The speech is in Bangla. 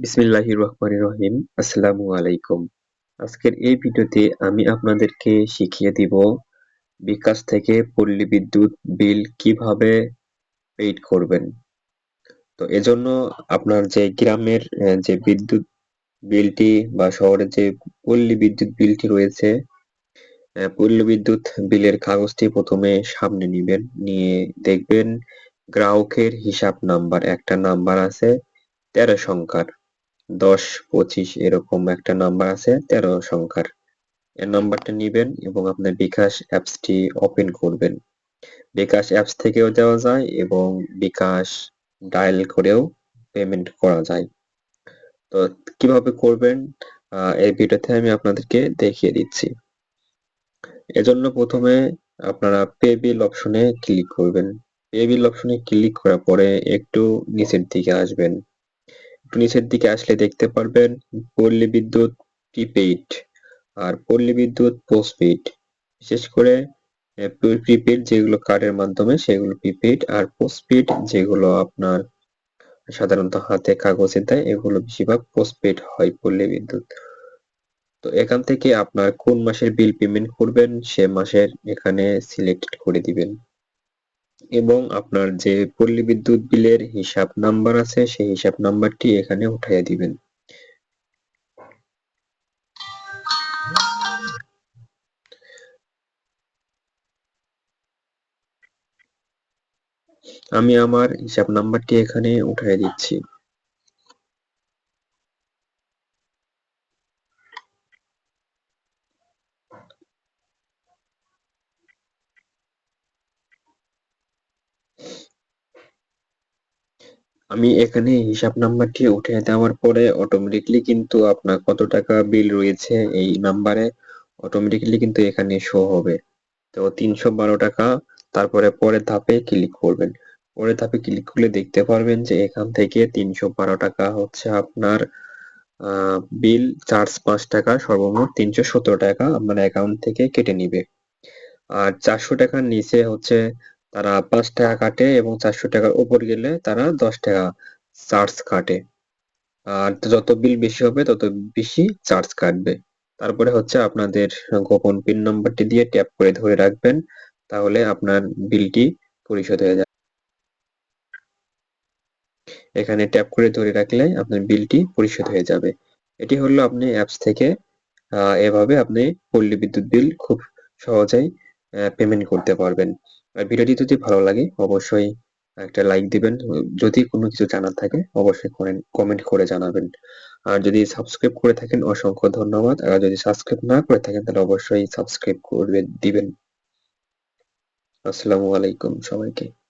বিসমিল্লাহির রহমানির রহিম। আসসালামু আলাইকুম। আজকের এই ভিডিওতে আমি আপনাদেরকে শিখিয়ে দিব বিকাশ থেকে পল্লী বিদ্যুৎ বিল কীভাবে পেইড করবেন। তো এজন্য আপনার যে গ্রামের যে বিদ্যুৎ বিলটি বা শহরের যে পল্লী বিদ্যুৎ বিলটি রয়েছে পল্লী বিদ্যুৎ বিলের কাগজটি প্রথমে সামনে নিবেন, নিয়ে দেখবেন গ্রাহকের হিসাব নাম্বার, একটা নাম্বার আছে, তেরো সংখ্যার। দশ, পঁচিশ এরকম একটা নাম্বার আছে, তেরো সংখ্যার। এর নাম্বারটা নিবেন এবং আপনার বিকাশ অ্যাপসটি ওপেন করবেন। বিকাশ অ্যাপস থেকেও দেওয়া যায় এবং বিকাশ ডায়াল করেও পেমেন্ট করা যায়। তো কীভাবে করবেন? এই ভিডিওতে আমি আপনাদেরকে দেখিয়ে দিচ্ছি। এজন্য প্রথমে আপনারা পে বিল অপশনে ক্লিক করবেন। পে বিল অপশনে ক্লিক করার পরে একটু নিচের দিকে আসবেন। নিচের দিকে আসলে দেখতে পারবেন পল্লী বিদ্যুৎ প্রিপেইড আর পল্লী বিদ্যুৎ পোস্টপেইড। বিশেষ করে প্রিপেইড যেগুলো কার্ডের মাধ্যমে সেগুলো প্রিপেইড আর পোস্টপেইড যেগুলো আপনার সাধারণত হাতে কাগজে দেয়, এগুলো বেশিরভাগ পোস্টপেইড হয় পল্লী বিদ্যুৎ। তো এখান থেকে আপনার কোন মাসের বিল পেমেন্ট করবেন সে মাসের এখানে সিলেক্ট করে দিবেন। এবং আপনার যে পল্লী বিদ্যুৎ বিলের হিসাব নাম্বার আছে, সেই হিসাব নাম্বারটি এখানে উঠাইয়া দিবেন। আমি আমার হিসাব নাম্বারটি এখানে উঠাই দিচ্ছি। আমি এখানে হিসাব নাম্বারটি উঠে দেওয়ার পরে অটোমেটিকলি কিন্তু আপনার কত টাকা বিল রয়েছে এই নাম্বারে অটোমেটিকলি কিন্তু এখানে শো হবে। তো তিনশো বারো টাকা, তারপরে পরের ধাপে ক্লিক করবেন। পরের ধাপে ক্লিক করলে দেখতে পারবেন যে এখান থেকে তিনশো বারো টাকা হচ্ছে আপনার বিল চার্জ পাঁচ টাকা, সর্বমোট তিনশো সতেরো টাকা আপনার অ্যাকাউন্ট থেকে কেটে নিবে। আর চারশো টাকার নিচে হচ্ছে তারা পাঁচ টাকা কাটে এবং চারশো টাকার উপর গেলে তারা দশ টাকা চার্জ কাটে। আর যত বিল বেশি হবে, তত বেশি চার্জ কাটবে। তারপরে হচ্ছে আপনাদের গোপন পিন নাম্বারটি দিয়ে ট্যাপ করে ধরে রাখবেন, তাহলে আপনার বিলটি পরিশোধ হয়ে যাবে। এখানে ট্যাপ করে ধরে রাখলে আপনার বিলটি পরিশোধ হয়ে যাবে। এটি হলো আপনি অ্যাপস থেকে এভাবে আপনি পল্লী বিদ্যুৎ বিল খুব সহজেই পেমেন্ট করতে পারবেন। আর ভিডিওটি যদি ভালো লাগে, অবশ্যই একটা লাইক দিবেন। যদি কোনো কিছু জানার থাকে, অবশ্যই কমেন্ট করে জানাবেন। আর যদি সাবস্ক্রাইব করে থাকেন, অসংখ্য ধন্যবাদ। আর যদি সাবস্ক্রাইব না করে থাকেন, তাহলে অবশ্যই সাবস্ক্রাইব করে দিবেন। আসসালামু আলাইকুম সবাইকে।